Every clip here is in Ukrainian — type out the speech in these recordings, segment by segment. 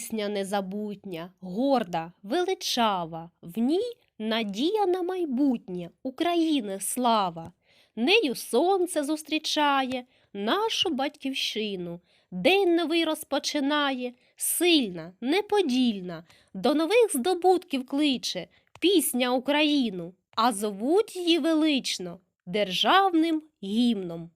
пісня незабутня, горда, величава, в ній надія на майбутнє, України слава. Нею сонце зустрічає нашу батьківщину. День новий розпочинає, сильна, неподільна, до нових здобутків кличе пісня Україну, а зовуть її велично державним гімном.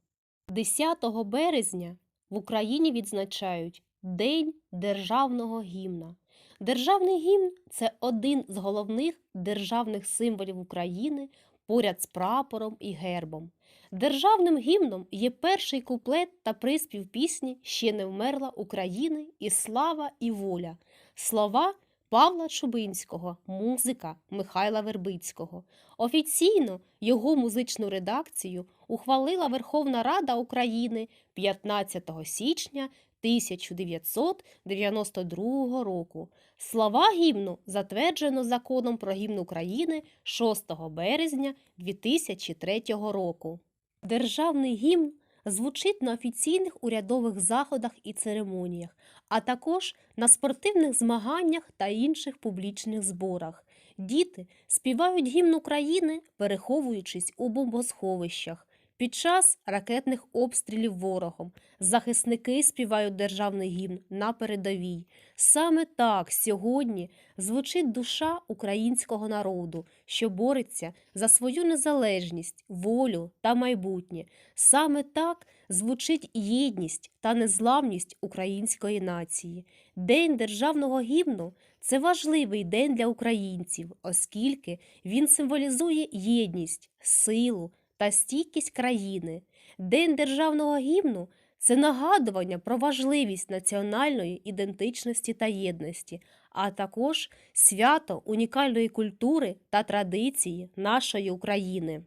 10 березня в Україні відзначають День державного гімна. Державний гімн це один з головних державних символів України поряд з прапором і гербом. Державним гімном є перший куплет та приспів пісні Ще не вмерла України і слава і воля. Слова Павла Чубинського, музика Михайла Вербицького. Офіційно його музичну редакцію ухвалила Верховна Рада України 15 січня 1992 року. Слова гімну затверджено законом про гімн України 6 березня 2003 року. Державний гімн звучить на офіційних урядових заходах і церемоніях, а також на спортивних змаганнях та інших публічних зборах. Діти співають гімн України, переховуючись у бомбосховищах. Під час ракетних обстрілів ворогом захисники співають державний гімн на передовій. Саме так сьогодні звучить душа українського народу, що бореться за свою незалежність, волю та майбутнє. Саме так звучить єдність та незламність української нації. День державного гімну це важливий день для українців, оскільки він символізує єдність, силу та стійкість країни. День державного гімну це нагадування про важливість національної ідентичності та єдності, а також свято унікальної культури та традиції нашої України.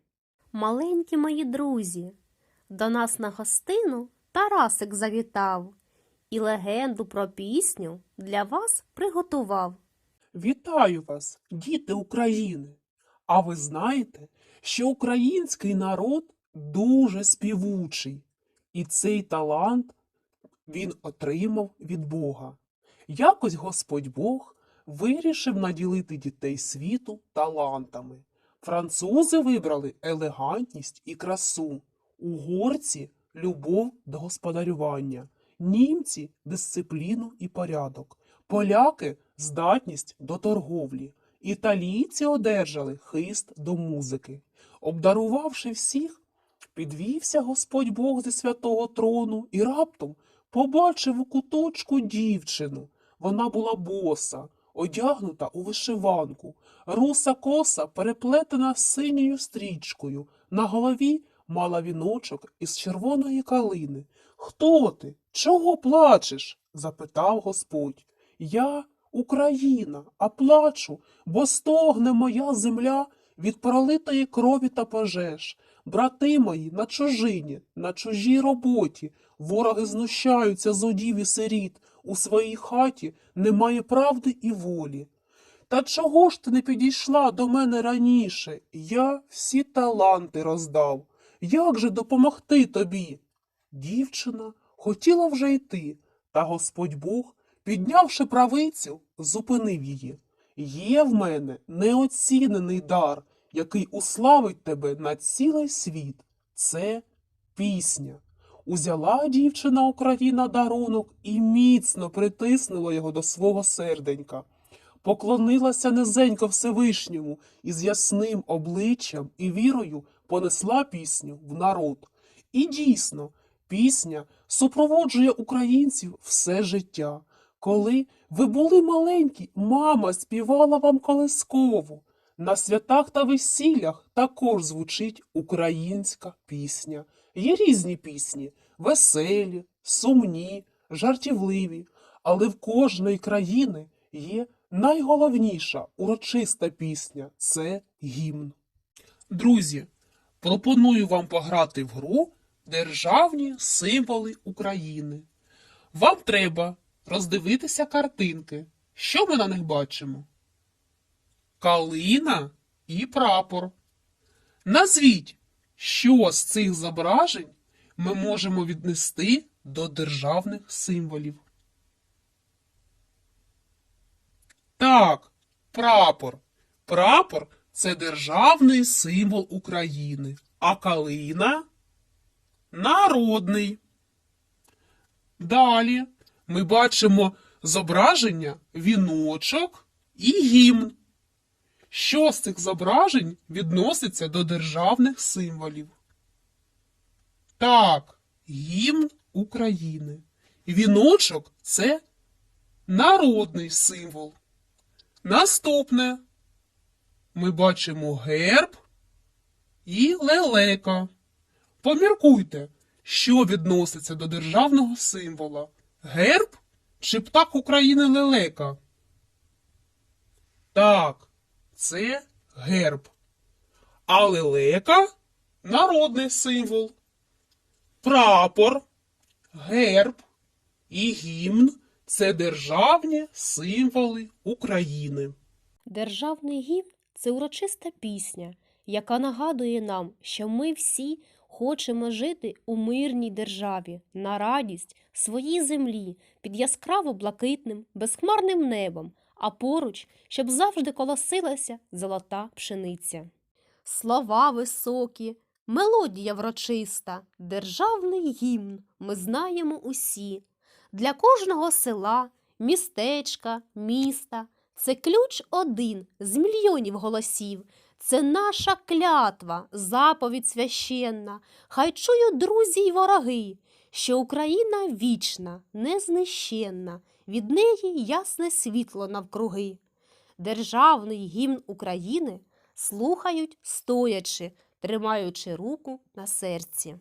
Маленькі мої друзі, до нас на гостину Тарасик завітав і легенду про пісню для вас приготував. Вітаю вас, діти України! А ви знаєте, що український народ дуже співучий, і цей талант він отримав від Бога. Якось Господь Бог вирішив наділити дітей світу талантами. Французи вибрали елегантність і красу, угорці любов до господарювання, німці дисципліну і порядок, поляки здатність до торговлі. Італійці одержали хист до музики. Обдарувавши всіх, підвівся Господь Бог зі святого трону і раптом побачив у куточку дівчину. Вона була боса, одягнута у вишиванку, руса коса переплетена синьою стрічкою. На голові мала віночок із червоної калини. Хто ти? Чого плачеш? запитав Господь. Я Україна, а плачу, бо стогне моя земля від пролитої крові та пожеж. Брати мої на чужині, на чужій роботі, вороги знущаються з одів і сиріт, у своїй хаті немає правди і волі. Та чого ж ти не підійшла до мене раніше? Я всі таланти роздав. Як же допомогти тобі? Дівчина хотіла вже йти, та Господь Бог, піднявши правицю, зупинив її. Є в мене неоцінений дар, який уславить тебе на цілий світ. Це пісня. Узяла дівчина Україна дарунок і міцно притиснула його до свого серденька. Поклонилася низенько Всевишньому і з ясним обличчям і вірою понесла пісню в народ. І дійсно, пісня супроводжує українців все життя. Коли ви були маленькі, мама співала вам колискову. На святах та весіллях також звучить українська пісня. Є різні пісні веселі, сумні, жартівливі, але в кожної країни є найголовніша урочиста пісня це гімн. Друзі, пропоную вам пограти в гру Державні символи України. Вам треба роздивитися картинки. Що ми на них бачимо? Калина і прапор. Назвіть, що з цих зображень ми можемо віднести до державних символів. Так, прапор. Прапор це державний символ України, а калина народний. Далі ми бачимо зображення віночок і гімн. Що з цих зображень відноситься до державних символів? Так, гімн України. Віночок це народний символ. Наступне ми бачимо герб і лелека. Поміркуйте, що відноситься до державного символа: герб чи птах України лелека? Так, це герб. А лелека народний символ. Прапор, герб і гімн це державні символи України. Державний гімн це урочиста пісня, яка нагадує нам, що ми всі хочемо жити у мирній державі на радість своїй землі під яскраво блакитним, безхмарним небом, а поруч, щоб завжди колосилася золота пшениця. Слова високі, мелодія врочиста, державний гімн ми знаємо усі. Для кожного села, містечка, міста це ключ один з мільйонів голосів. Це наша клятва, заповідь священна. Хай чують друзі й вороги, що Україна вічна, незнищенна, від неї ясне світло навкруги. Державний гімн України слухають стоячи, тримаючи руку на серці.